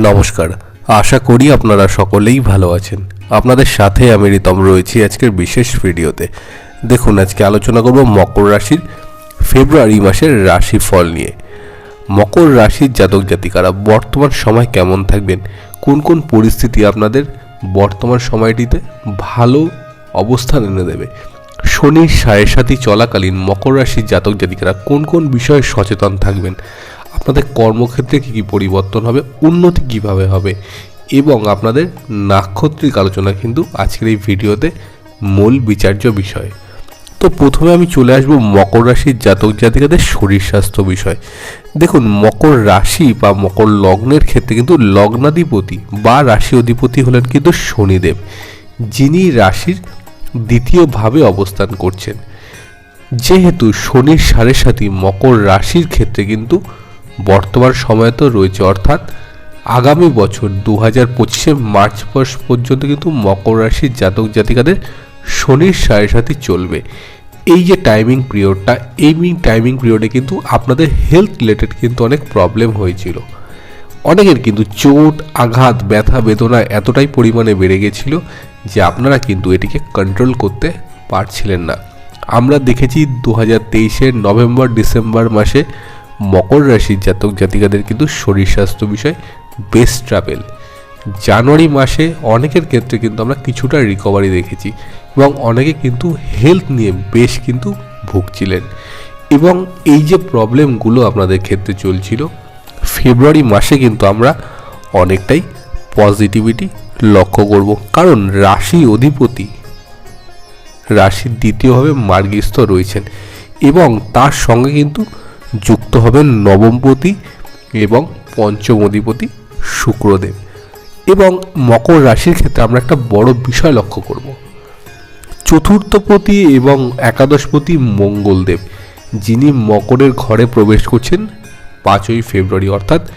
নমস্কার। আশা করি আপনারা সকলেই ভালো আছেন। আপনাদের সাথে আমি রিতম রয়েছি আজকের বিশেষ ভিডিওতে। দেখুন, আজকে আলোচনা করব মকর রাশির ফেব্রুয়ারি মাসের রাশি ফল নিয়ে। মকর রাশির জাতক জাতিকারা বর্তমান সময় কেমন থাকবেন? কোন কোন পরিস্থিতি আপনাদের বর্তমান সময়টিতে ভালো অবস্থান এনে দেবে? শনির সাড়ে সাথী চলাকালীন মকর রাশির জাতক জাতিকারা কোন কোন বিষয়ে সচেতন থাকবেন? আপনাদের কর্মক্ষেত্রে কী কী পরিবর্তন হবে, উন্নতি কীভাবে হবে এবং আপনাদের নাক্ষত্রিক আলোচনা কিন্তু আজকের এই ভিডিওতে মূল বিচার্য বিষয়। তো প্রথমে আমি চলে আসব মকর রাশির জাতক জাতিকাদের শরীর স্বাস্থ্য বিষয়। দেখুন, মকর রাশি বা মকর লগ্নের ক্ষেত্রে কিন্তু লগ্নাধিপতি বা রাশি অধিপতি হলেন কিন্তু শনিদেব, যিনি রাশির দ্বিতীয়ভাবে অবস্থান করছেন। যেহেতু শনির সাড়ে সাথী মকর রাশির ক্ষেত্রে কিন্তু বর্তমান সময় তো রয়েছে, অর্থাৎ আগামী বছর দু হাজার পঁচিশে মার্চ মাস পর্যন্ত কিন্তু মকর রাশির জাতক জাতিকাদের শনির সাড়ে সাথী চলবে। এই যে টাইমিং পিরিয়ডটা এই টাইমিং পিরিয়ডে কিন্তু আপনাদের হেলথ রিলেটেড কিন্তু অনেক প্রবলেম হয়েছিল। অনেকের কিন্তু চোট, আঘাত, ব্যথা, বেদনা এতটাই পরিমাণে বেড়ে গেছিল যে আপনারা কিন্তু এটিকে কন্ট্রোল করতে পারছিলেন না। আমরা দেখেছি দু হাজার তেইশের নভেম্বর ডিসেম্বর মাসে মকর রাশির জাতক জাতিকাদের কিন্তু শরীর স্বাস্থ্য বিষয় বেস্ট ট্রাভেল জানুয়ারি মাসে অনেকের ক্ষেত্রে কিন্তু আমরা কিছুটা রিকভারি দেখেছি এবং অনেকে কিন্তু হেলথ নিয়ে বেশ কিন্তু ভুগছিলেন। এবং এই যে প্রবলেমগুলো আপনাদের ক্ষেত্রে চলছিল, ফেব্রুয়ারি মাসে কিন্তু আমরা অনেকটাই পজিটিভিটি লক্ষ্য করব। কারণ রাশি অধিপতি রাশির দ্বিতীয়ভাবে মার্গস্থ রয়েছেন এবং তার সঙ্গে কিন্তু যুক্ত হবেন নবমপতি এবং পঞ্চম অধিপতি শুক্রদেব। এবং মকর রাশির ক্ষেত্রে আমরা একটা বড় বিষয় লক্ষ্য করব। চতুর্থপতি এবং একাদশপতি মঙ্গলদেব, যিনি মকরের ঘরে প্রবেশ করছেন পাঁচই ফেব্রুয়ারি, অর্থাৎ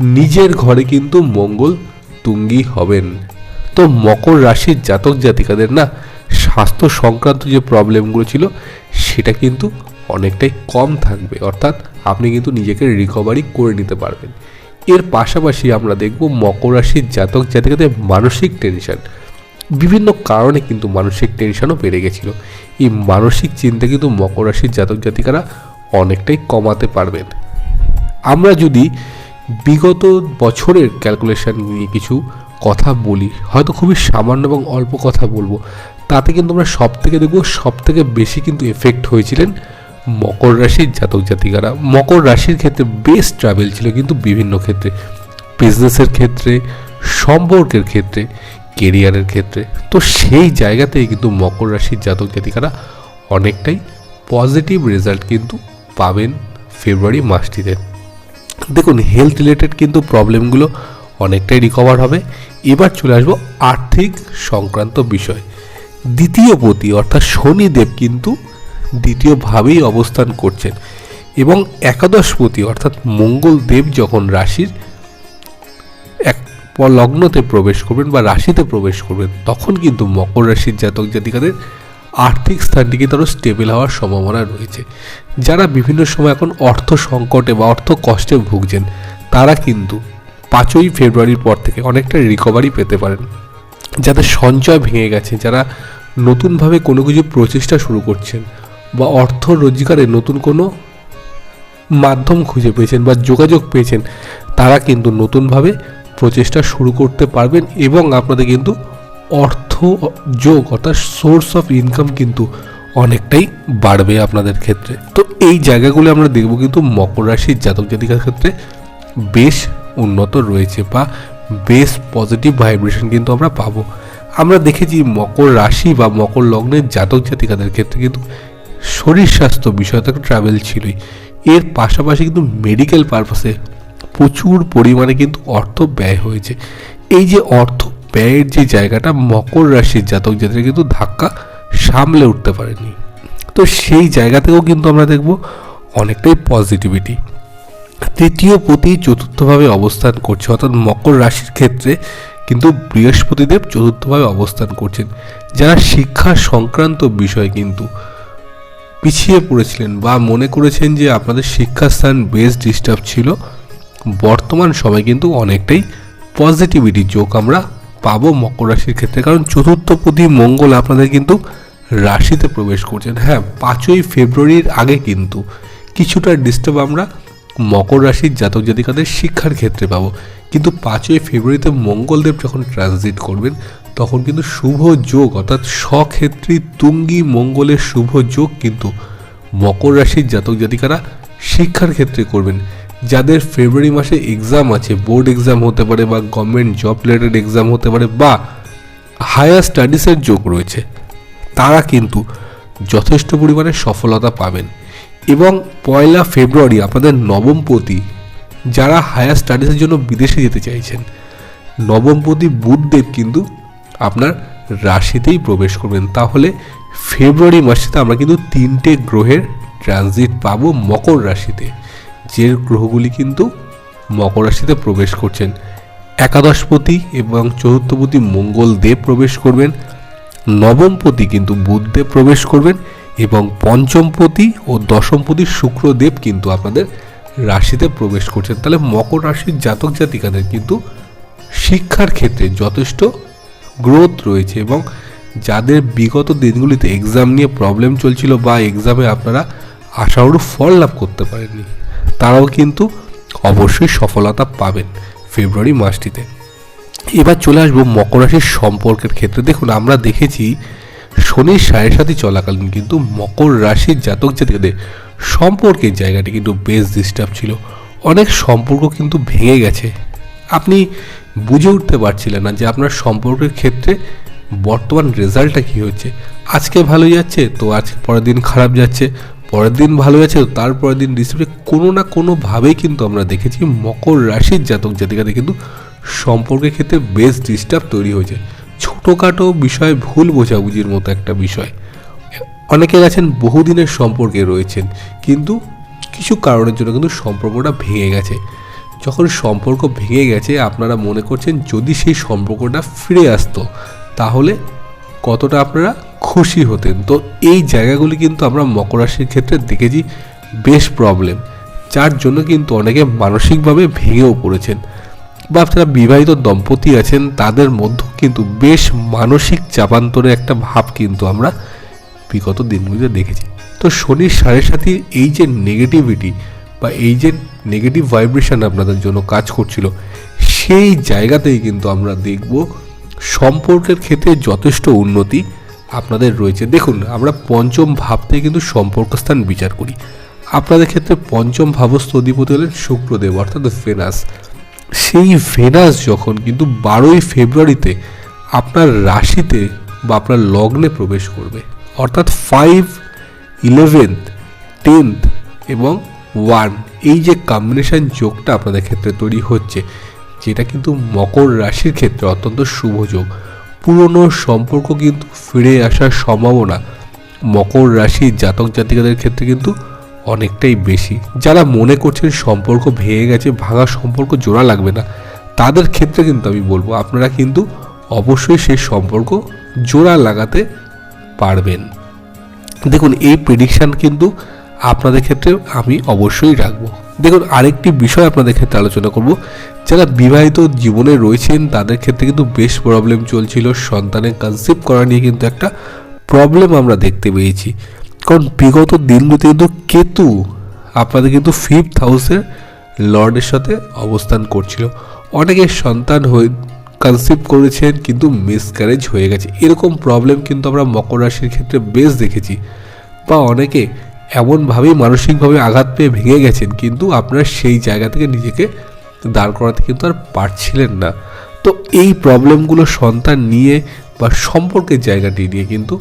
নিজের ঘরে কিন্তু মঙ্গল তুঙ্গি হবেন। তো মকর রাশির জাতক জাতিকাদের না স্বাস্থ্য সংক্রান্ত যে প্রবলেমগুলো ছিল, সেটা কিন্তু অনেকটাই কম থাকবে। অর্থাৎ আপনি কিন্তু নিজেকে রিকভারি করে নিতে পারবেন। এর পাশাপাশি আমরা দেখব মকর রাশির জাতক জাতিকাদের মানসিক টেনশন বিভিন্ন কারণে কিন্তু মানসিক টেনশনও বেড়ে গেছিল। এই মানসিক চিন্তা কিন্তু মকর রাশির জাতক জাতিকারা অনেকটাই কমাতে পারবেন। আমরা যদি বিগত বছরের ক্যালকুলেশন নিয়ে কিছু কথা বলি, হয়তো খুবই সামান্য এবং অল্প কথা বলব। তাতে কিন্তু আমরা সব থেকে দেখব সব থেকে বেশি কিন্তু এফেক্ট হয়েছিলেন মকর রাশির জাতক জাতিকারা, মকর রাশির ক্ষেত্রে বেস্ট ট্রাভেল ছিল কিন্তু বিভিন্ন ক্ষেত্রে। বিজনেসের ক্ষেত্রে, সম্পর্কের ক্ষেত্রে কেরিয়ারের ক্ষেত্রে। তো সেই জায়গাতেই কিন্তু মকর রাশির জাতক জাতিকারা অনেকটাই পজিটিভ রেজাল্ট কিন্তু পাবেন ফেব্রুয়ারি মাসটিতে দেখুন হেলথ রিলেটেড কিন্তু প্রবলেমগুলো অনেকটাই রিকভার হবে। এবার চলে আসব আর্থিক সংক্রান্ত বিষয়। দ্বিতীয় পতি অর্থাৎ শনিদেব কিন্তু দ্বিতীয়ভাবেই অবস্থান করছেন এবং একাদশপতি অর্থাৎ মঙ্গল দেব যখন রাশির এক লগ্নতে প্রবেশ করবেন বা রাশিতে প্রবেশ করবেন, তখন কিন্তু মকর রাশির জাতক জাতিকাদের আর্থিক স্থানটিকে কিন্তু আরও স্টেবল হওয়ার সম্ভাবনা রয়েছে। যারা বিভিন্ন সময় এখন অর্থ সংকটে বা অর্থ কষ্টে ভুগছেন, তারা কিন্তু পাঁচই ফেব্রুয়ারির পর থেকে অনেকটা রিকভারি পেতে পারেন। যাদের সঞ্চয় ভেঙে গেছে, যারা নতুনভাবে কোনো কিছু প্রচেষ্টা শুরু করছেন বা অর্থ রোজগারে নতুন কোনো মাধ্যম খুঁজে পেয়েছেন বা যোগাযোগ পেয়েছেন, তারা কিন্তু নতুনভাবে প্রচেষ্টা শুরু করতে পারবেন এবং আপনাদের কিন্তু অর্থ যোগ অর্থাৎ সোর্স অফ ইনকাম কিন্তু অনেকটাই বাড়বে আপনাদের ক্ষেত্রে। তো এই জায়গাগুলো আমরা দেখব কিন্তু মকর রাশির জাতক জাতিকার ক্ষেত্রে বেশ উন্নত রয়েছে বা বেশ পজিটিভ ভাইব্রেশন কিন্তু আমরা পাবো। আমরা দেখেছি মকর রাশি বা মকর লগ্নের জাতক জাতিকাদের ক্ষেত্রে কিন্তু শরীর স্বাস্থ্য বিষয়ে বিষয়টা ট্রাভেল ছিলই। এর পাশাপাশি কিন্তু মেডিকেল পারপাসে প্রচুর পরিমাণে কিন্তু অর্থ ব্যয় হয়েছে। এই যে অর্থ ব্যয়ের যে জায়গাটা মকর রাশির জাতক জাতিরা কিন্তু ধাক্কা সামলে উঠতে পারেনি। তো সেই জায়গা থেকেও কিন্তু আমরা দেখব অনেকটাই পজিটিভিটি তৃতীয় পতি চতুর্থভাবে অবস্থান করছে, অর্থাৎ মকর রাশির ক্ষেত্রে কিন্তু বৃহস্পতিদেব চতুর্থভাবে অবস্থান করছেন। যারা শিক্ষা সংক্রান্ত বিষয় কিন্তু পিছিয়ে পড়েছিলেন বা মনে করেছেন যে আপনাদের শিক্ষাস্থান বেশ ডিস্টার্ব ছিল, বর্তমান সময় কিন্তু অনেকটাই পজিটিভিটি যোগ আমরা পাবো মকর রাশির ক্ষেত্রে। কারণ চতুর্থপতি মঙ্গল আপনাদের কিন্তু রাশিতে প্রবেশ করছেন। হ্যাঁ পাঁচই ফেব্রুয়ারির আগে কিন্তু কিছুটা ডিস্টার্ব আমরা মকর রাশির জাতক জাতিকাদের শিক্ষার ক্ষেত্রে পাবো। কিন্তু পাঁচই ফেব্রুয়ারিতে মঙ্গলদেব যখন ট্রানজিট করবেন তখন কিন্তু শুভ যোগ, অর্থাৎ স্বক্ষেত্রী তুঙ্গি মঙ্গলের শুভ যোগ কিন্তু মকর রাশির জাতক জাতিকারা শিক্ষার ক্ষেত্রে করবেন। যাদের ফেব্রুয়ারি মাসে এক্সাম আছে বোর্ড এক্সাম হতে পারে বা গভর্নমেন্ট জব রিলেটেড এক্সাম হতে পারে বা হায়ার স্টাডিজের যোগ রয়েছে, তারা কিন্তু যথেষ্ট পরিমাণে সফলতা পাবেন। এবং পয়লা ফেব্রুয়ারি আপনাদের নবমপতি যারা হায়ার স্টাডিজের জন্য বিদেশে যেতে চাইছেন নবমপতি বুধদেব কিন্তু আপনার রাশিতেই প্রবেশ করবেন। তাহলে ফেব্রুয়ারি মাসেতে আমরা কিন্তু তিনটে গ্রহের ট্রানজিট পাবো মকর রাশিতে। যে গ্রহগুলি কিন্তু মকর রাশিতে প্রবেশ করছেন। একাদশপতি এবং চতুর্থপতি মঙ্গল দেব প্রবেশ করবেন। নবমপতি কিন্তু বুধদেব প্রবেশ করবেন এবং পঞ্চমপতি ও দশমপতি শুক্রদেব কিন্তু আপনাদের রাশিতে প্রবেশ করছেন। তাহলে মকর রাশির জাতক জাতিকাদের কিন্তু শিক্ষার ক্ষেত্রে যথেষ্ট গ্রোথ রয়েছে এবং যাদের বিগত দিনগুলিতে এক্সাম নিয়ে প্রবলেম চলছিল বা এক্সামে আপনারা আশানুরূপ ফল লাভ করতে পারেননি, তারাও কিন্তু অবশ্যই সফলতা পাবেন ফেব্রুয়ারি মাসটিতে। এবার চলে আসব মকর রাশির সম্পর্কের ক্ষেত্রে। দেখুন, আমরা দেখেছি শনির সাড়ে সাথে চলাকালীন, কিন্তু মকর রাশির জাতক জাতিকাদের সম্পর্কের জায়গাটি কিন্তু বেশ ডিস্টার্ব ছিল। অনেক সম্পর্ক কিন্তু ভেঙে গেছে। আপনি বুঝে উঠতে পারছিলেন না যে আপনার সম্পর্কের ক্ষেত্রে বর্তমান রেজাল্টটা কী হচ্ছে। আজকে ভালো যাচ্ছে, তো আজকে পরের দিন খারাপ যাচ্ছে, পরের দিন ভালো যাচ্ছে, তো তারপরের দিন ডিসেম্বরে কোনো না কোনোভাবেই কিন্তু আমরা দেখেছি মকর রাশির জাতক জাতিকাদের কিন্তু সম্পর্কের ক্ষেত্রে বেশ ডিস্টার্ব তৈরি হয়েছে। ছোটোখাটো বিষয়, ভুল বোঝাবুঝির মতো একটা বিষয়। অনেকে আছেন বহুদিনের সম্পর্কে রয়েছেন, কিন্তু কিছু কারণের জন্য কিন্তু সম্পর্কটা ভেঙে গেছে। যখন সম্পর্ক ভেঙে গেছে, আপনারা মনে করছেন যদি সেই সম্পর্কটা ফিরে আসতো, তাহলে কতটা আপনারা খুশি হতেন? তো এই জায়গাগুলি কিন্তু আমরা মকর রাশির ক্ষেত্রে দেখেছি বেশ প্রবলেম যার জন্য কিন্তু অনেকে মানসিকভাবে ভেঙেও পড়েছেন বা আপনারা বিবাহিত দম্পতি আছেন, তাদের মধ্যে কিন্তু বেশ মানসিক চাপান্তরে একটা ভাব কিন্তু আমরা বিগত দিনগুলিতে দেখেছি। তো শনির সাড়ে সাথে এই যে নেগেটিভিটি বা এই যে নেগেটিভ ভাইব্রেশন আপনাদের জন্য কাজ করছিল, সেই জায়গাতেই কিন্তু আমরা দেখব সম্পর্কের ক্ষেত্রে যথেষ্ট উন্নতি আপনাদের রয়েছে। দেখুন, আমরা পঞ্চম ভাবতে কিন্তু সম্পর্ক স্থান বিচার করি। আপনাদের ক্ষেত্রে পঞ্চম ভাবস্থ অধিপতি হলেন শুক্রদেব, অর্থাৎ ভেনাস। সেই ভেনাস যখন কিন্তু বারোই ফেব্রুয়ারিতে আপনার রাশিতে বা আপনার লগ্নে প্রবেশ করবে, অর্থাৎ ফাইভ ইলেভেন্থ টেন্থ এবং ওয়ান এই যে কম্বিনেশন যোগটা আপনাদের ক্ষেত্রে তৈরি হচ্ছে, যেটা কিন্তু মকর রাশির ক্ষেত্রে অত্যন্ত শুভ যোগ। পুরনো সম্পর্ক কিন্তু ফিরে আসার সম্ভাবনা মকর রাশির জাতক জাতিকাদের ক্ষেত্রে কিন্তু অনেকটাই বেশি। যারা মনে করছেন সম্পর্ক ভেঙে গেছে, ভাঙা সম্পর্ক জোড়া লাগবে না, তাদের ক্ষেত্রে কিন্তু আমি বলব, আপনারা কিন্তু অবশ্যই সেই সম্পর্ক জোড়া লাগাতে পারবেন। দেখুন, এই প্রেডিকশান কিন্তু আপনাদের ক্ষেত্রে আমি অবশ্যই রাখব। দেখুন, আরেকটি বিষয় আপনাদের ক্ষেত্রে আলোচনা করব। যারা বিবাহিত জীবনে রয়েছেন, তাদের ক্ষেত্রে কিন্তু বেশ প্রবলেম চলছিল। সন্তানের কনসেপ্ট করা নিয়ে কিন্তু একটা প্রবলেম আমরা দেখতে পেয়েছি। কারণ বিগত দিনগুলোতে কিন্তু কেতু আপনাদের কিন্তু ফিফথ হাউসের লর্ডের সাথে অবস্থান করছিল। অনেকে সন্তান হয়ে কনসেপ্ট করেছেন, কিন্তু মিসক্যারেজ হয়ে গেছে। এরকম প্রবলেম কিন্তু আমরা মকর রাশির ক্ষেত্রে বেশ দেখেছি। বা অনেকে এমনভাবেই মানসিকভাবে আঘাত পেয়ে ভেঙে গেছেন, কিন্তু আপনার সেই জায়গা থেকে নিজেকে দাঁড় করাতে কিন্তু আর পারছিলেন না। তো এই প্রবলেমগুলো সন্তান নিয়ে বা সম্পর্কের জায়গাটি নিয়ে কিন্তু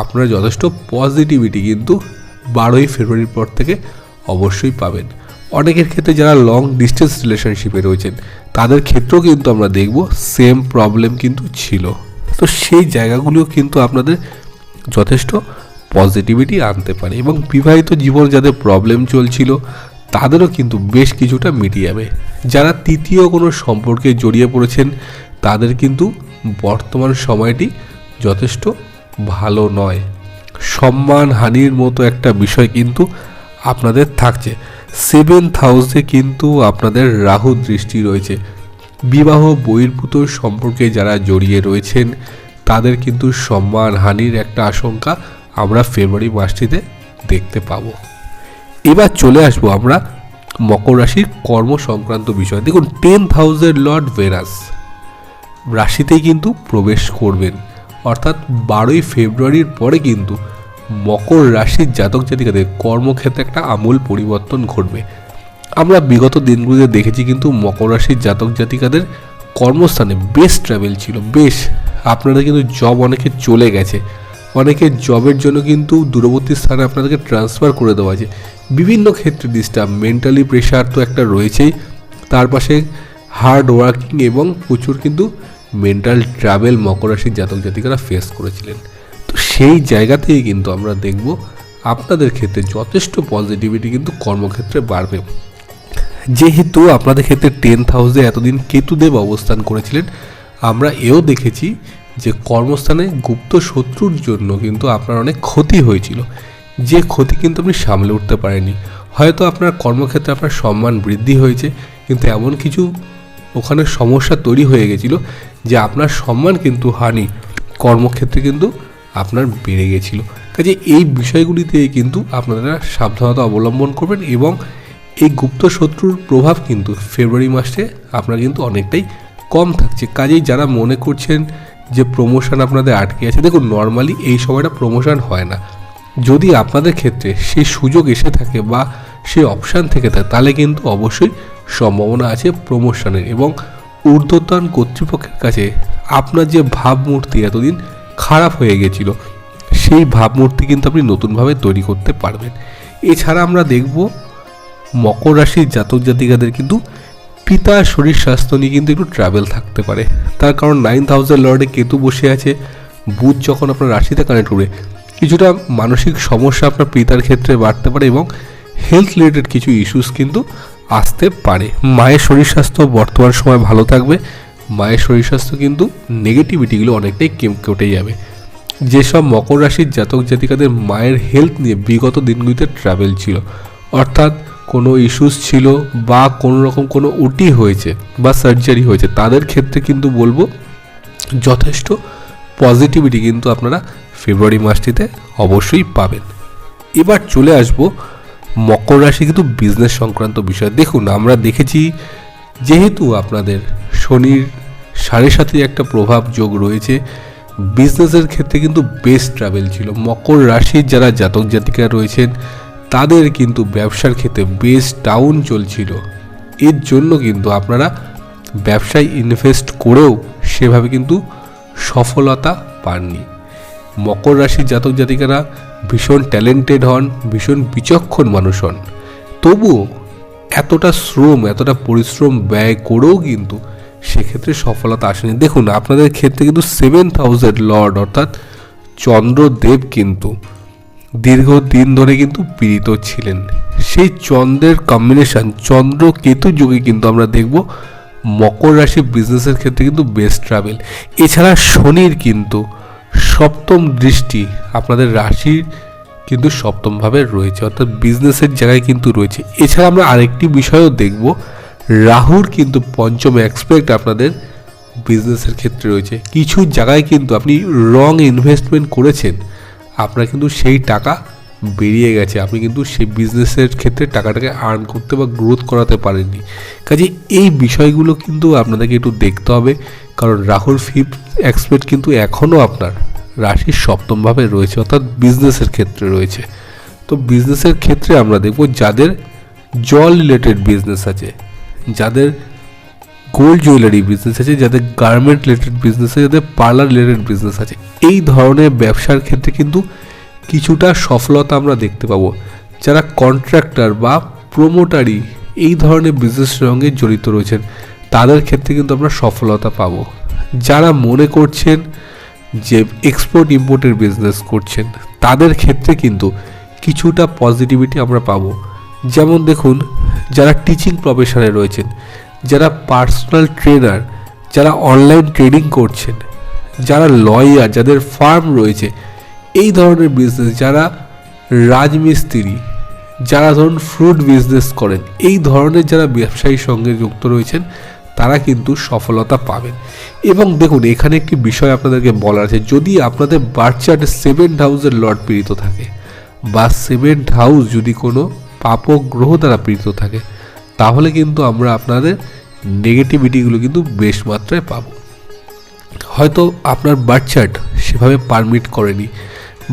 আপনারা যথেষ্ট পজিটিভিটি কিন্তু বারোই ফেব্রুয়ারির পর থেকে অবশ্যই পাবেন। অনেকের ক্ষেত্রে যারা লং ডিস্টেন্স রিলেশনশিপে রয়েছেন, তাদের ক্ষেত্রেও কিন্তু আমরা দেখব সেম প্রবলেম কিন্তু ছিল। তো সেই জায়গাগুলিও কিন্তু আপনাদের যথেষ্ট পজিটিভিটি আনতে পারে এবং বিবাহিত জীবন যাদের প্রবলেম চলছিল, তাদেরও কিন্তু বেশ কিছুটা মিটে যাবে। যারা তৃতীয় কোনো সম্পর্কে জড়িয়ে পড়েছেন, তাদের কিন্তু বর্তমান সময়টি যথেষ্ট ভালো নয়। সম্মান হানির মতো একটা বিষয় কিন্তু আপনাদের থাকছে। সেভেন্থ হাউসে কিন্তু আপনাদের রাহু দৃষ্টি রয়েছে। বিবাহ বহির্ভূত সম্পর্কে যারা জড়িয়ে রয়েছেন, তাদের কিন্তু সম্মানহানির একটা আশঙ্কা আমরা ফেব্রুয়ারি মাসটিতে দেখতে পাবো। এবার চলে আসব আমরা মকর রাশির কর্ম সংক্রান্ত বিষয়। দেখুন টেন থাউজেন্ড লর্ড ভেরাস রাশিতেই কিন্তু প্রবেশ করবেন। অর্থাৎ বারোই ফেব্রুয়ারির পরে কিন্তু মকর রাশির জাতক জাতিকাদের কর্মক্ষেত্রে একটা আমূল পরিবর্তন ঘটবে। আমরা বিগত দিনগুলিতে দেখেছি কিন্তু মকর রাশির জাতক জাতিকাদের কর্মস্থানে বেশ ট্রাভেল ছিল। বেশ আপনারা কিন্তু জব অনেকে চলে গেছে। অনেকের জবের জন্য কিন্তু দূরবর্তী স্থানে আপনাদেরকে ট্রান্সফার করে দেওয়া আছে। বিভিন্ন ক্ষেত্রে ডিস্টার্ব মেন্টালি প্রেশার তো একটা রয়েছেই। তার পাশে হার্ড ওয়ার্কিং এবং প্রচুর কিন্তু মেন্টাল ট্রাভেল মকর রাশির জাতক জাতিকারা ফেস করেছিলেন। তো সেই জায়গা থেকে কিন্তু আমরা দেখব আপনাদের ক্ষেত্রে যথেষ্ট পজিটিভিটি কিন্তু কর্মক্ষেত্রে বাড়বে। যেহেতু আপনাদের ক্ষেত্রে টেন হাউসে এতদিন কেতুদেব অবস্থান করেছিলেন, আমরা এও দেখেছি যে কর্মস্থানে গুপ্ত শত্রুর জন্য কিন্তু আপনার অনেক ক্ষতি হয়েছিল। যে ক্ষতি কিন্তু আপনি সামলে উঠতে পারেননি। হয়তো আপনার কর্মক্ষেত্রে আপনার সম্মান বৃদ্ধি হয়েছে, কিন্তু এমন কিছু ওখানে সমস্যা তৈরি হয়ে গেছিল যে আপনার সম্মান কিন্তু হানি, কর্মক্ষেত্রে কিন্তু আপনার বেড়ে গেছিল। কাজে এই বিষয়গুলিতে কিন্তু আপনারা সাবধানতা অবলম্বন করবেন এবং এই গুপ্ত শত্রুর প্রভাব কিন্তু ফেব্রুয়ারি মাসে আপনার কিন্তু অনেকটাই কম থাকছে। কাজেই যারা মনে করছেন যে প্রমোশন আপনাদের আটকে আছে, দেখুন নর্মালি এই সময়টা প্রমোশন হয় না। যদি আপনাদের ক্ষেত্রে সেই সুযোগ এসে থাকে বা সেই অপশান থেকে থাকে, তাহলে কিন্তু অবশ্যই সম্ভাবনা আছে প্রমোশনের এবং ঊর্ধ্বতন কর্তৃপক্ষের কাছে আপনার যে ভাবমূর্তি এতদিন খারাপ হয়ে গেছিল, সেই ভাবমূর্তি কিন্তু আপনি নতুনভাবে তৈরি করতে পারবেন। এছাড়া আমরা দেখব, মকর রাশির জাতক জাতিকাদের কিন্তু পিতার শরীর স্বাস্থ্য নিয়ে কিন্তু একটু ট্রাভেল থাকতে পারে। তার কারণ নাইন থাউজেন্ড লর্ডে কেতু বসে আছে। বুধ যখন আপনার রাশিতে কানেক্ট করবে কিছুটা মানসিক সমস্যা আপনার পিতার ক্ষেত্রে বাড়তে পারে এবং হেলথ রিলেটেড কিছু ইস্যুস কিন্তু আসতে পারে। মায়ের শরীর স্বাস্থ্য বর্তমান সময় ভালো থাকবে। মায়ের শরীর স্বাস্থ্য কিন্তু নেগেটিভিটিগুলো অনেকটাই কেটে যাবে। যেসব মকর রাশির জাতক জাতিকাদের মায়ের হেলথ নিয়ে বিগত দিনগুলিতে ট্রাভেল ছিল। অর্থাৎ কোনো ইস্যুস ছিল বা কোনো রকম কোনো উটি হয়েছে বা সার্জারি হয়েছে, তাদের ক্ষেত্রে কিন্তু বলব যথেষ্ট পজিটিভিটি কিন্তু আপনারা ফেব্রুয়ারি মাসটিতে অবশ্যই পাবেন। এবার চলে আসব মকর রাশি কিন্তু বিজনেস সংক্রান্ত বিষয়। দেখুন, আমরা দেখেছি যেহেতু আপনাদের শনির সাড়ে সাথে একটা প্রভাব যোগ রয়েছে বিজনেসের ক্ষেত্রে কিন্তু বেস্ট ট্রাভেল ছিল। মকর রাশির যারা জাতক জাতিকা রয়েছেন তাদের কিন্তু ব্যবসার ক্ষেত্রে বেশ ডাউন চলছিল। এর জন্য কিন্তু আপনারা ব্যবসায় ইনভেস্ট করেও সেভাবে কিন্তু সফলতা পাননি। মকর রাশির জাতক জাতিকারা ভীষণ ট্যালেন্টেড হন, ভীষণ বিচক্ষণ মানুষ হন। তবুও এতটা শ্রম, এতটা পরিশ্রম ব্যয় করেও কিন্তু সেক্ষেত্রে সফলতা আসেনি। দেখুন, আপনাদের ক্ষেত্রে কিন্তু সেভেন থাউজেন্ড লর্ড অর্থাৎ চন্দ্রদেব কিন্তু দীর্ঘদিন ধরে কিন্তু পীড়িত ছিলেন। সেই চন্দ্রের কম্বিনেশন চন্দ্র কেতু যুগে কিন্তু আমরা দেখব মকর রাশি বিজনেসের ক্ষেত্রে কিন্তু বেস্ট ট্রাভেল এছাড়া শনির কিন্তু সপ্তম দৃষ্টি আপনাদের রাশির কিন্তু সপ্তমভাবে রয়েছে, অর্থাৎ বিজনেসের জায়গায় কিন্তু রয়েছে। এছাড়া আমরা আরেকটি বিষয়ও দেখব, রাহুর কিন্তু পঞ্চম এক্সপেক্ট আপনাদের বিজনেসের ক্ষেত্রে রয়েছে। কিছু জায়গায় কিন্তু আপনি রং ইনভেস্টমেন্ট করেছেন আপনার কিন্তু সেই টাকা বেরিয়ে গেছে। আপনি কিন্তু সেই বিজনেসের ক্ষেত্রে টাকাটাকে আর্ন করতে বা গ্রোথ করাতে পারেননি। কাজে এই বিষয়গুলো কিন্তু আপনাদেরকে একটু দেখতে হবে। কারণ রাহুল ফিফথ এক্সপেক্ট কিন্তু এখনও আপনার রাশির সপ্তমভাবে রয়েছে, অর্থাৎ বিজনেসের ক্ষেত্রে রয়েছে। তো বিজনেসের ক্ষেত্রে আমরা দেখব যাদের জল রিলেটেড বিজনেস আছে, যাদের গোল্ড জুয়েলারি বিজনেস আছে, যাদের গার্মেন্ট রিলেটেড বিজনেস আছে, যাদের পার্লার রিলেটেড বিজনেস আছে। এই ধরনের ব্যবসার ক্ষেত্রে কিন্তু কিছুটা সফলতা আমরা দেখতে পাবো। যারা কন্ট্রাক্টর বা প্রোমোটারি এই ধরনের বিজনেসের সঙ্গে জড়িত রয়েছেন, তাদের ক্ষেত্রে কিন্তু আমরা সফলতা পাবো। যারা মনে করছেন যে এক্সপোর্ট ইম্পোর্টের বিজনেস করছেন, তাদের ক্ষেত্রে কিন্তু কিছুটা পজিটিভিটি আমরা পাবো। যেমন দেখুন, যারা টিচিং প্রফেশনে রয়েছেন যারা পার্সোনাল ট্রেনার, যারা অনলাইন ট্রেডিং করছেন, যারা লয়ার, যাদের ফার্ম রয়েছে, এই ধরনের বিজনেস যারা রাজমিস্ত্রি, যারা ধরুন ফ্রুট বিজনেস করেন, এই ধরনের যারা ব্যবসায়ীর সঙ্গে যুক্ত রয়েছেন, তারা কিন্তু সফলতা পাবেন। এবং দেখুন, এখানে একটি বিষয় আপনাদেরকে বলার আছে, যদি আপনাদের বার্থ চার্টে সেভেন্থ হাউসের লর্ড পীড়িত থাকে, বা সেভেন্থ হাউস যদি কোনো পাপক গ্রহ দ্বারা পীড়িত থাকে তাহলে কিন্তু আমরা আপনাদের নেগেটিভিটিগুলো কিন্তু বেশ মাত্রায় পাবো। হয়তো আপনার বার্থ চার্ট সেভাবে পারমিট করেনি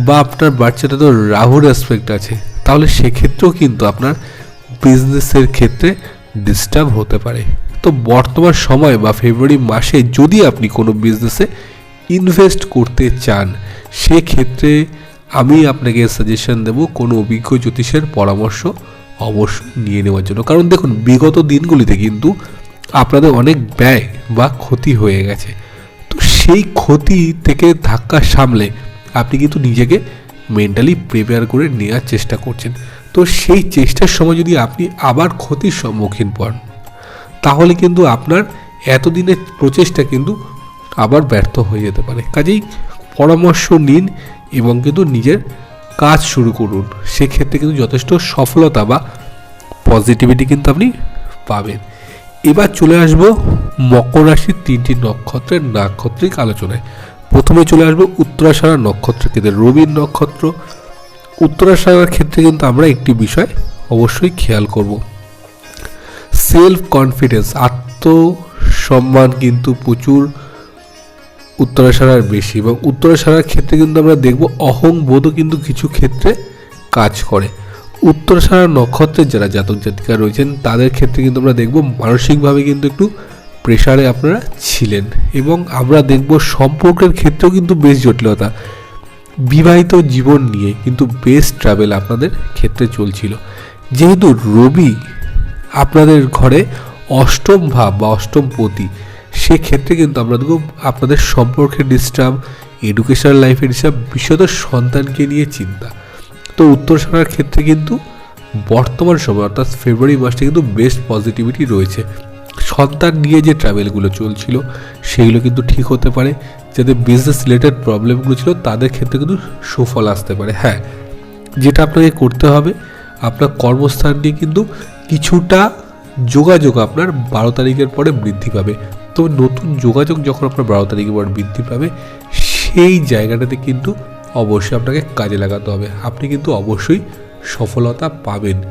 বা আপনার বার্থ চার্টে তো রাহুর অ্যাসপেক্ট আছে, তাহলে সেক্ষেত্রেও কিন্তু আপনার বিজনেসের ক্ষেত্রে ডিস্টার্ব হতে পারে। তো বর্তমান সময় বা ফেব্রুয়ারি মাসে যদি আপনি কোনো বিজনেসে ইনভেস্ট করতে চান, সেক্ষেত্রে আমি আপনাকে সাজেশন দেব কোনো অভিজ্ঞ জ্যোতিষের পরামর্শ অবশ্যই নিয়ে নেওয়ার জন্য। কারণ দেখুন, বিগত দিনগুলিতে কিন্তু আপনাদের অনেক ব্যয় বা ক্ষতি হয়ে গেছে। তো সেই ক্ষতি থেকে ধাক্কা সামলে আপনি কিন্তু নিজেকে মেন্টালি প্রিপেয়ার করে নেওয়ার চেষ্টা করছেন। তো সেই চেষ্টার সময় যদি আপনি আবার ক্ষতির সম্মুখীন পড়েন, তাহলে কিন্তু আপনার এতদিনের প্রচেষ্টা কিন্তু আবার ব্যর্থ হয়ে যেতে পারে। কাজেই পরামর্শ নিন এবং কিন্তু নিজের কাজ শুরু করুন। সেক্ষেত্রে কিন্তু যথেষ্ট সফলতা বা পজিটিভিটি কিন্তু আপনি পাবেন। এবার চলে আসব মকর রাশির তিনটি নক্ষত্রের নাক্ষত্রিক আলোচনায়। প্রথমে চলে আসব উত্তরাষাঢ়া নক্ষত্র ক্ষেত্রে রবির নক্ষত্র। উত্তরাষাঢ়ার ক্ষেত্রে কিন্তু আমরা একটি বিষয় অবশ্যই খেয়াল করব। সেলফ কনফিডেন্স আত্মসম্মান কিন্তু প্রচুর উত্তরাষাঢ়ার বেশি এবং উত্তরাষাঢ়ার ক্ষেত্রে কিন্তু আমরা দেখব অহংবোধও কিন্তু কিছু ক্ষেত্রে কাজ করে। উত্তরাষাঢ়া নক্ষত্রের যারা জাতক জাতিকা রয়েছেন, তাদের ক্ষেত্রে কিন্তু আমরা দেখব মানসিকভাবে কিন্তু একটু প্রেশারে আপনারা ছিলেন এবং আমরা দেখব সম্পর্কের ক্ষেত্রেও কিন্তু বেশ জটিলতা। বিবাহিত জীবন নিয়ে কিন্তু বেশ ট্রাভেল আপনাদের ক্ষেত্রে চলছিল। যেহেতু রবি আপনাদের ঘরে অষ্টম ভাব বা অষ্টম পতি সেক্ষেত্রে কিন্তু আমরা দেখব আপনাদের সম্পর্কের ডিস্টার্ব এডুকেশনাল লাইফের ডিস্টার্ব বিশেষত সন্তানকে নিয়ে চিন্তা। তো উত্তর সারার ক্ষেত্রে কিন্তু বর্তমান সময়, অর্থাৎ ফেব্রুয়ারি মাসটা কিন্তু বেস্ট পজিটিভিটি রয়েছে। সন্তান নিয়ে যে ট্রাভেলগুলো চলছিল, সেগুলো কিন্তু ঠিক হতে পারে। যাদের বিজনেস রিলেটেড প্রবলেমগুলো ছিল, তাদের ক্ষেত্রে কিন্তু সুফল আসতে পারে। হ্যাঁ যেটা আপনাকে করতে হবে, আপনার কর্মস্থান নিয়ে কিন্তু কিছুটা যোগাযোগ আপনার বারো তারিখের পরে বৃদ্ধি পাবে। তবে নতুন যোগাযোগ যখন আপনার বারো তারিখের পর বৃদ্ধি পাবে, সেই জায়গাটাতে কিন্তু অবশ্যই আপনাকে কাজে লাগাতে হবে। আপনি কিন্তু অবশ্যই সফলতা পাবেন।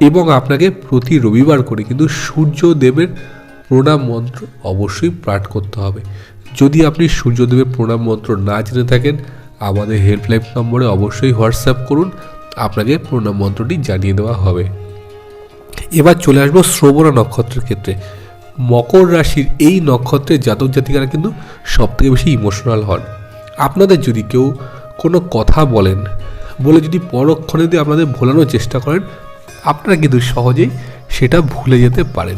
এবং আপনাকে প্রতি রবিবার করে কিন্তু সূর্যদেবের প্রণাম মন্ত্র অবশ্যই পাঠ করতে হবে। যদি আপনি সূর্যদেবের প্রণাম মন্ত্র না জেনে থাকেন, আমাদের হেল্পলাইন নম্বরে অবশ্যই হোয়াটসঅ্যাপ করুন, আপনাকে প্রণাম মন্ত্রটি জানিয়ে দেওয়া হবে। এবার চলে আসব শ্রবণা নক্ষত্রের ক্ষেত্রে। মকর রাশির এই নক্ষত্রের জাতক জাতিকারা কিন্তু সবথেকে বেশি ইমোশনাল হন। আপনাদের যদি কেউ কোনো কথা বলেন, বলে যদি পরক্ষণে দিয়ে আপনাদের ভোলানোর চেষ্টা করেন, আপনারা কিন্তু সহজেই সেটা ভুলে যেতে পারেন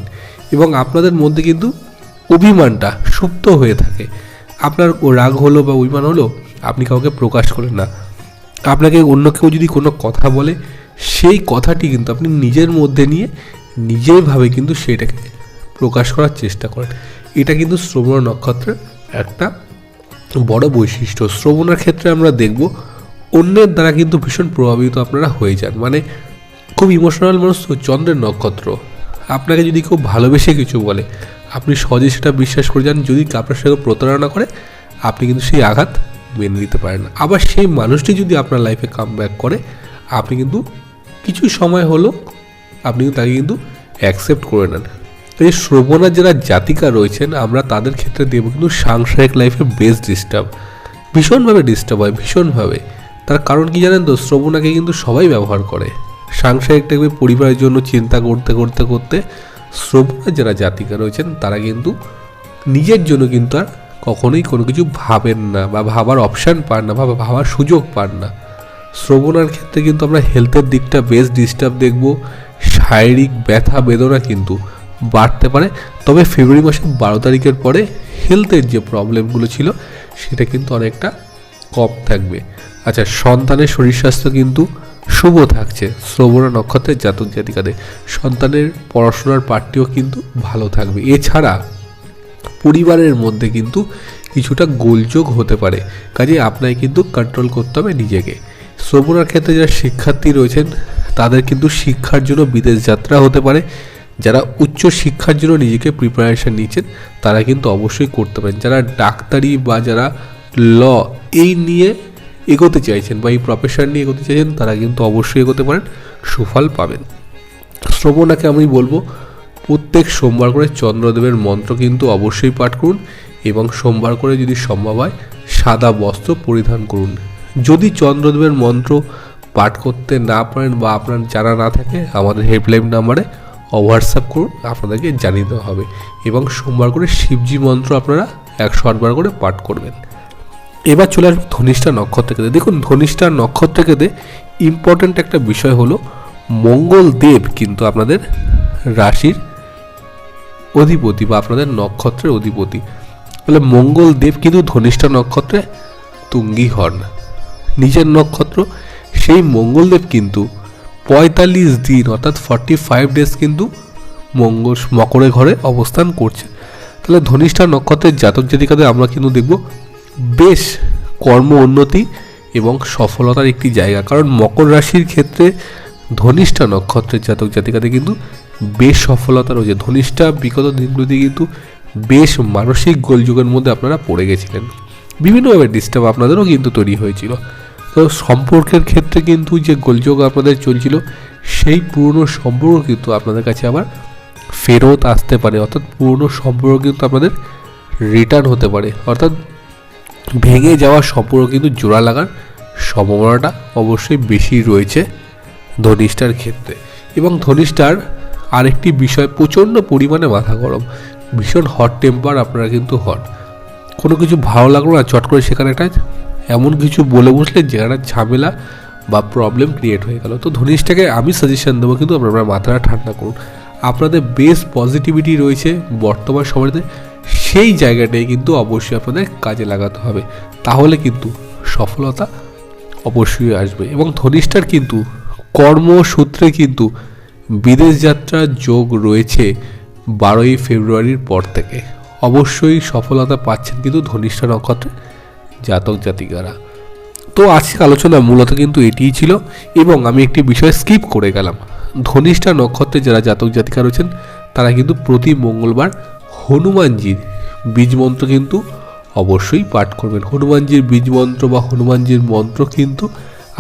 এবং আপনাদের মধ্যে কিন্তু অভিমানটা সুপ্ত হয়ে থাকে। আপনার রাগ হলো বা অভিমান হলো, আপনি কাউকে প্রকাশ করেন না। আপনাকে অন্য কেউ যদি কোনো কথা বলে, সেই কথাটি কিন্তু আপনি নিজের মধ্যে নিয়ে নিজেরভাবে কিন্তু সেটাকে প্রকাশ করার চেষ্টা করেন। এটা কিন্তু শ্রবণ নক্ষত্রের একটা বড় বৈশিষ্ট্য। শ্রবণের ক্ষেত্রে আমরা দেখব, অন্যের দ্বারা কিন্তু ভীষণ প্রভাবিত আপনারা হয়ে যান। মানে খুব ইমোশনাল মানুষ তো, চন্দ্রের নক্ষত্র। আপনাকে যদি কেউ ভালোবেসে কিছু বলে, আপনি সহজে সেটা বিশ্বাস করে যান। যদি আপনার সঙ্গে প্রতারণা করে, আপনি কিন্তু সেই আঘাত মেনে নিতে পারেন। আবার সেই মানুষটি যদি আপনার লাইফে কাম ব্যাক করে, আপনি কিন্তু কিছু সময় হলো, আপনি তাকে কিন্তু অ্যাকসেপ্ট করে নেন। তো এই শ্রবণার যারা জাতিকা রয়েছেন, আমরা তাদের ক্ষেত্রে দেবো কিন্তু সাংসারিক লাইফে বেশ ডিস্টার্ব ভীষণভাবে ডিস্টার্ব হয়, ভীষণভাবে। তার কারণ কি জানেন তো? শ্রবণাকে কিন্তু সবাই ব্যবহার করে। সাংসারিক পরিবারের জন্য চিন্তা করতে করতে করতে শ্রবণের যারা জাতিকা রয়েছেন, তারা কিন্তু নিজের জন্য কিন্তু আর কখনোই কোনো কিছু ভাবেন না বা ভাবার অপশান পান না বা ভাবার সুযোগ পান না। শ্রবণার ক্ষেত্রে কিন্তু আমরা হেলথের দিকটা বেশ ডিস্টার্ব দেখব। শারীরিক ব্যথা, বেদনা কিন্তু বাড়তে পারে। তবে ফেব্রুয়ারি মাসের বারো তারিখের পরে হেলথের যে প্রবলেমগুলো ছিল, সেটা কিন্তু অনেকটা কম থাকবে। আচ্ছা সন্তানের শরীর স্বাস্থ্য কিন্তু শুভ থাকছে, শ্রবণা নক্ষত্রের জাতক জাতিকাদের। সন্তানের পড়াশোনার পাঠটিও কিন্তু ভালো থাকবে। এছাড়া পরিবারের মধ্যে কিন্তু কিছুটা গোলযোগ হতে পারে। কাজে আপনাকে কিন্তু কন্ট্রোল করতে হবে নিজেকে। শ্রবণার ক্ষেত্রে যারা শিক্ষার্থী রয়েছেন, তাদের কিন্তু শিক্ষার জন্য বিদেশ যাত্রা হতে পারে। যারা উচ্চ শিক্ষার জন্য নিজেকে প্রিপারেশন নিচ্ছেন, তারা কিন্তু অবশ্যই করতে পারেন। যারা ডাক্তারি বা যারা ল এই নিয়ে এগোতে চাইছেন বা এই প্রফেশন নিয়ে এগোতে চাইছেন, তারা কিন্তু অবশ্যই এগোতে পারেন, সুফল পাবেন। শ্রবণাকে আমি বলব, প্রত্যেক সোমবার করে চন্দ্রদেবের মন্ত্র কিন্তু অবশ্যই পাঠ করুন এবং সোমবার করে যদি সম্ভব হয়, সাদা বস্ত্র পরিধান করুন। যদি চন্দ্রদেবের মন্ত্র পাঠ করতে না পারেন বা আপনার জানা না থাকে, আমাদের হেল্পলাইন নাম্বারে হোয়াটসঅ্যাপ করুন আপনাদেরকে জানিয়ে দেওয়া হবে এবং সোমবার করে শিবজি মন্ত্র আপনারা একশো আটবার করে পাঠ করবেন। এবার চলে আসবে ধনিষ্ঠা নক্ষত্রকেতে দেখুন, ধনিষ্ঠা নক্ষত্রকেতে ইম্পর্ট্যান্ট একটা বিষয় হলো মঙ্গল দেব কিন্তু আপনাদের রাশির অধিপতি বা আপনাদের নক্ষত্রের অধিপতি। তাহলে মঙ্গল দেব কিন্তু ধনিষ্ঠা নক্ষত্রে তুঙ্গি হন। নিজের নক্ষত্র, সেই মঙ্গলদেব কিন্তু পঁয়তাল্লিশ দিন, অর্থাৎ ফর্টি ফাইভ ডেজ কিন্তু মঙ্গল, মকরের ঘরে অবস্থান করছে। তাহলে ধনিষ্ঠা নক্ষত্রের জাতক জাতিকাদের আমরা কিন্তু দেখব বেশ কর্ম উন্নতি এবং সফলতার একটি জায়গা। কারণ মকর রাশির ক্ষেত্রে ধনিষ্ঠা নক্ষত্রের জাতক জাতিকাদের কিন্তু বেশ সফলতা রয়েছে। ধনিষ্ঠা বিগত দিনগুলিতে কিন্তু বেশ মানসিক গোলযুগের মধ্যে আপনারা পড়ে গেছিলেন। বিভিন্নভাবে ডিস্টার্ব আপনাদেরও কিন্তু তৈরি হয়েছিল। তো সম্পর্কের ক্ষেত্রে কিন্তু যে গোলযোগ আপনাদের চলছিল, সেই পুরনো সম্পর্ক কিন্তু আপনাদের কাছে আবার ফেরত আসতে পারে। অর্থাৎ পুরনো সম্পর্ক কিন্তু আপনাদের রিটার্ন হতে পারে। অর্থাৎ ভেঙে যাওয়া সম্পর্ক কিন্তু জোড়া লাগার সম্ভাবনাটা অবশ্যই বেশি রয়েছে ধনিষ্ঠার ক্ষেত্রে। এবং ধনিষ্ঠার আরেকটি বিষয়, প্রচণ্ড পরিমাণে মাথা গরম, ভীষণ হট টেম্পার আপনারা কিন্তু হন। কোনো কিছু ভালো লাগল না, চট করে সেখানে একটা এমন কিছু বলে বসলে যেখানে ঝামেলা বা প্রবলেম ক্রিয়েট হয়ে গেল। তো ধনিষ্ঠাকে আমি সাজেশন দেবো, কিন্তু আপনারা মাথাটা ঠান্ডা করুন। আপনাদের বেশ পজিটিভিটি রয়েছে বর্তমান সময়তে, সেই জায়গাটাই কিন্তু অবশ্যই আপনাদের কাজে লাগাতে হবে। তাহলে কিন্তু সফলতা অবশ্যই আসবে। এবং ধনিষ্ঠার কিন্তু কর্মসূত্রে কিন্তু বিদেশ যাত্রার যোগ রয়েছে বারোই ফেব্রুয়ারির পর থেকে। অবশ্যই সফলতা পাচ্ছেন কিন্তু ধনিষ্ঠা নক্ষত্রে। জাতক জাতিকারা। তো আজকে আলোচনা মূলত কিন্তু এটিই ছিল এবং আমি একটি বিষয় স্কিপ করে গেলাম। ধনিষ্ঠা নক্ষত্রে যারা জাতক জাতিকা রয়েছেন, তারা কিন্তু প্রতি মঙ্গলবার হনুমানজির বীজ মন্ত্র কিন্তু অবশ্যই পাঠ করবেন। হনুমানজির বীজ মন্ত্র বা হনুমানজির মন্ত্র কিন্তু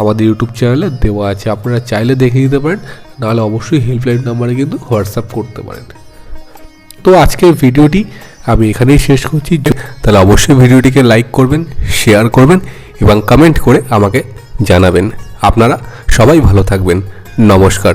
আমাদের ইউটিউব চ্যানেলে দেওয়া আছে। আপনারা চাইলে দেখে নিতে পারেন, নাহলে অবশ্যই হেল্পলাইন নাম্বারে কিন্তু হোয়াটসঅ্যাপ করতে পারেন। তো আজকের ভিডিওটি আমি এখানেই শেষ করছি। তাহলে অবশ্যই ভিডিওটিকে লাইক করবেন শেয়ার করবেন এবং কমেন্ট করে আমাকে জানাবেন। আপনারা সবাই ভালো থাকবেন। নমস্কার।